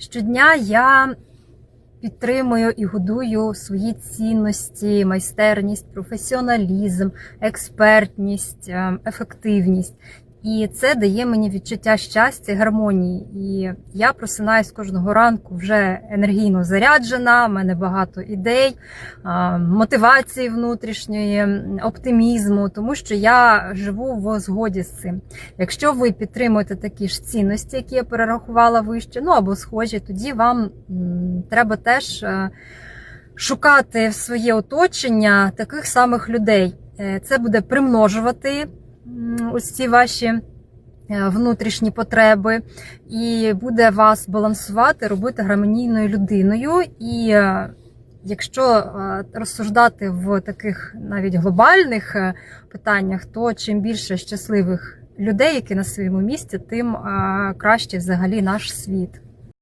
Щодня я підтримую і годую свої цінності, майстерність, професіоналізм, експертність, е, ефективність. І це дає мені відчуття щастя, гармонії. І я просинаюсь кожного ранку вже енергійно заряджена. в мене багато ідей, мотивації внутрішньої, оптимізму, тому що я живу в згоді з цим. Якщо ви підтримуєте такі ж цінності, які я перерахувала вище, ну або схожі, тоді вам треба теж е, шукати в своє оточення таких самих людей. Е, Це буде примножувати ось ці ваші е, внутрішні потреби, і буде вас балансувати, робити гармонійною людиною. І е, якщо е, розсуждати в таких навіть глобальних питаннях, то чим більше щасливих людей, які на своєму місці, тим краще взагалі наш світ.